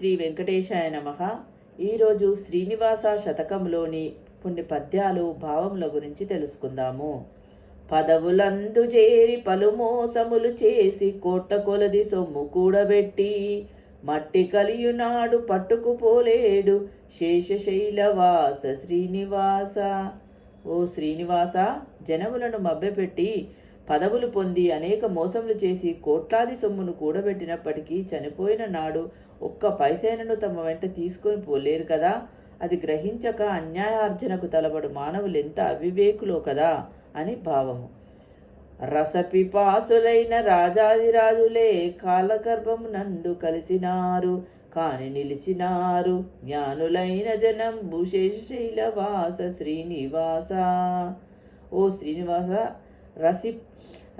శ్రీ వెంకటేశాయ నమ. ఈరోజు శ్రీనివాస శతకంలోని కొన్ని పద్యాలు భావముల గురించి తెలుసుకుందాము. పదవులందు చేరి పలు మోసములు చేసి కోట కొలది సొమ్ము కూడబెట్టి మట్టి కలియునాడు పట్టుకుపోలేడు శేషశైలవాస శ్రీనివాస. ఓ శ్రీనివాస జనములను మభ్యపెట్టి పదవులు పొంది అనేక మోసములు చేసి కోట్లాది సొమ్మును కూడబెట్టినప్పటికీ చనిపోయిన నాడు ఒక్క పైసైనను తమ వెంట తీసుకొని పోలేరు కదా? అది గ్రహించక అన్యాయార్జనకు తలబడు మానవులు ఎంత అవివేకులో కదా? అని భావము. రసపిపాసులైన రాజాదిరాజులే కాలగర్భమునందు కలిసినారు కాని నిలిచినారు. జ్ఞానులైన జనం భూశేషశైలవాస శ్రీనివాస. ఓ శ్రీనివాస రసి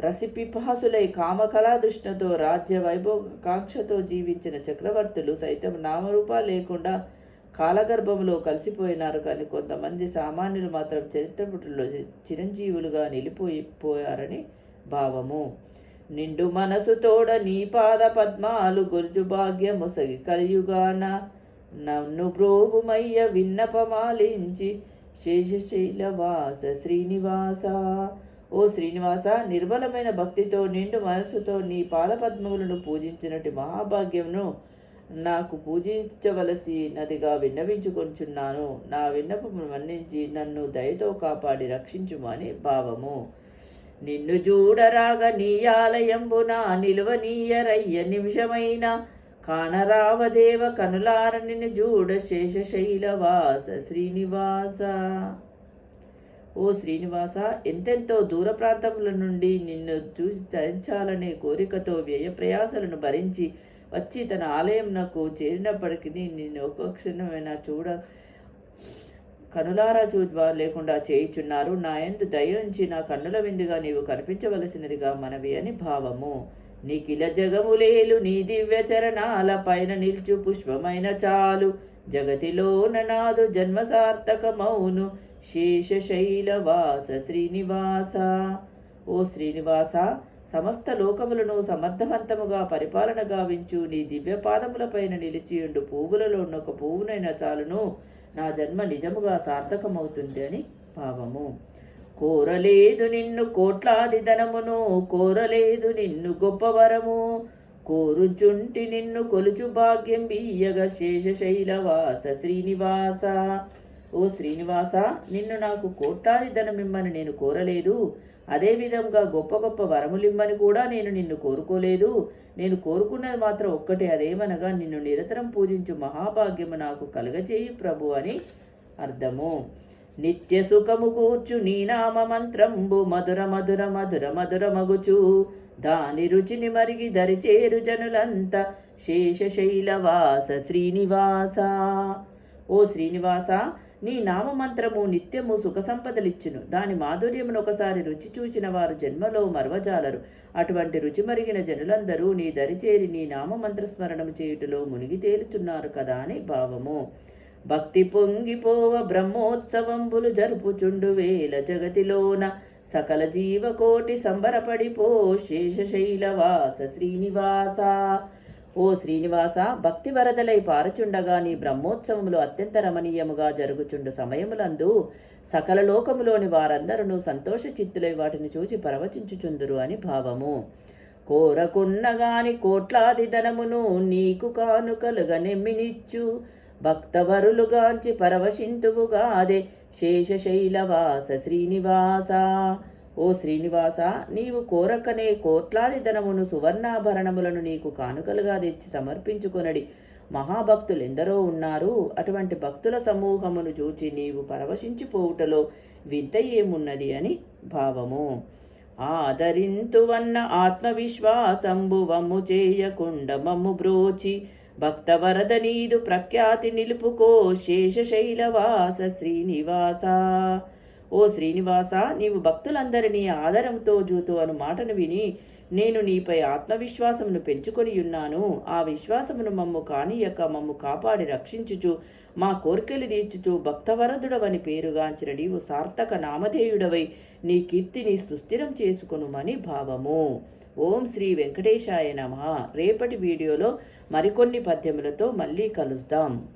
రసిపిపాసులై కామకళా దృష్టితో రాజ్య వైభవకాంక్షతో జీవించిన చక్రవర్తులు సైతం నామరూపా లేకుండా కాలగర్భంలో కలిసిపోయినారు. కానీ కొంతమంది సామాన్యులు మాత్రం చరిత్రపుటలో చిరంజీవులుగా నిలిపోయిపోయారని భావము. నిండు మనసు తోడ నీ పాద పద్మాలు గొలుజు భాగ్యముసగి కలియుగాన నన్ను బ్రోవుమయ్య విన్నపమాలించి శేషశైలవాస శ్రీనివాస ఓ శ్రీనివాస నిర్మలమైన భక్తితో నిండు మనసుతో నీ పాదపద్మములను పూజించినటి మహాభాగ్యమును నాకు పూజించవలసి నదిగా విన్నవించుకొంచున్నాను. నా విన్నపమును మన్నించి నన్ను దయతో కాపాడి రక్షించుమని భావము. నిన్ను చూడరాగ నీ ఆలయంబున నిలువనీయరయ్య నిమిషమైన కానరావదేవ కనులార నిన్ను చూడ శేషశైలవాస శ్రీనివాస. ఓ శ్రీనివాస ఎంతెంతో దూర ప్రాంతముల నుండి నిన్ను చూసి కోరికతో వ్యయ ప్రయాసలను భరించి వచ్చి తన ఆలయంనకు చేరినప్పటికీ నిన్ను ఒక క్షణమైనా చూడ కనులారా చూద్వా లేకుండా చేయుచున్నారు. నా ఎందు దయించి నా కన్నుల విందుగా నీవు కనిపించవలసినదిగా మనవి అని భావము. నీకిల జగములేలు నీ దివ్య చరణాల పైన నిల్చు పుష్పమైన చాలు. జగతిలోన నాదు జన్మ సార్థకమౌను శేషశైలవాస శ్రీనివాస. ఓ శ్రీనివాస సమస్త లోకములను సమర్థవంతముగా పరిపాలన గావించు నీ దివ్యపాదములపైన నిలిచియుండు పువ్వులలో ఉన్న ఒక పువ్వునైనా చాలును. నా జన్మ నిజముగా సార్థకమవుతుంది అని భావము కోరలేదు నిన్ను కోట్లాది ధనమును. కోరలేదు నిన్ను గొప్పవరము కోరుచుంటి నిన్ను కొలుచు భాగ్యం. బియ్యగ శేషశైలవాస శ్రీనివాస. ఓ శ్రీనివాస నిన్ను నాకు కోట్లాది ధనమిమ్మని నేను కోరలేదు. అదేవిధంగా గొప్ప గొప్ప వరములిమ్మని కూడా నేను నిన్ను కోరుకోలేదు. నేను కోరుకున్నది మాత్రం ఒక్కటే అదేమనగా నిన్ను నిరంతరం పూజించు మహాభాగ్యము నాకు కలగచేయి ప్రభు అని అర్థము. నిత్య సుఖము కూర్చు నీ నామ మంత్రంబు మధుర మధుర మధుర మధుర మగుచు. దాని రుచిని మరిగి దరిచేరు జనులంత శేషశైలవాస శ్రీనివాస. ఓ శ్రీనివాస నీ నామమంత్రము నిత్యము సుఖ సంపదలిచ్చును దాని మాధుర్యమును ఒకసారి రుచి చూచిన వారు జన్మలో మరవజాలరు. అటువంటి రుచి మరిగిన జనులందరూ నీ దరిచేరి నీ నామమంత్ర స్మరణము చేయుటలో మునిగి తేలుతున్నారు కదా అని భావము. భక్తి పొంగిపోవ బ్రహ్మోత్సవంబులు జరుపుచుండు వేల జగతిలోన. సకల జీవకోటి సంబరపడిపో శేషశైలవాస శ్రీనివాస. ఓ శ్రీనివాస భక్తి వరదలై పారచుండగా నీ బ్రహ్మోత్సవములు అత్యంత రమణీయముగా జరుగుచుండు సమయములందు సకల లోకములోని వారందరూ సంతోష చిత్తులై వాటిని చూచి పరవచించుచుందురు అని భావము. కోరకున్నగాని కోట్లాది ధనమును నీకు కానుకలుగా నెమ్మినిచ్చు భక్తవరులుగాంచి పరవశింతువుగాదే శేషశైలవాస శ్రీనివాస. ఓ శ్రీనివాస నీవు కోరకనే కోట్లాది ధనమును సువర్ణాభరణములను నీకు కానుకలుగా తెచ్చి సమర్పించుకొనడి. మహాభక్తులు ఎందరో ఉన్నారు? అటువంటి భక్తుల సమూహమును చూచి నీవు పరవశించిపోవుటలో వింత ఏమున్నది అని భావము. ఆదరింతువన్న ఆత్మవిశ్వాసంబు వమ్ము చేయకుండ మమ్ము బ్రోచి భక్తవరద నీదు ప్రఖ్యాతి నిలుపుకో శేషశైలవాస శ్రీనివాస. ఓ శ్రీనివాస నీవు భక్తులందరినీ ఆదరంతో జూతు అను మాటను విని నేను నీపై ఆత్మవిశ్వాసమును పెంచుకొని ఉన్నాను. ఆ విశ్వాసమును మమ్ము కానియక మమ్ము కాపాడి రక్షించుచు మా కోర్కెలు తీర్చుచు భక్తవరదుడవని పేరుగాంచిన నీవు సార్థక నామధేయుడవై నీ కీర్తిని సుస్థిరం చేసుకొనుమని భావము. ఓం శ్రీ వెంకటేశాయ నమ. రేపటి వీడియోలో మరికొన్ని పద్యములతో మళ్ళీ కలుద్దాం.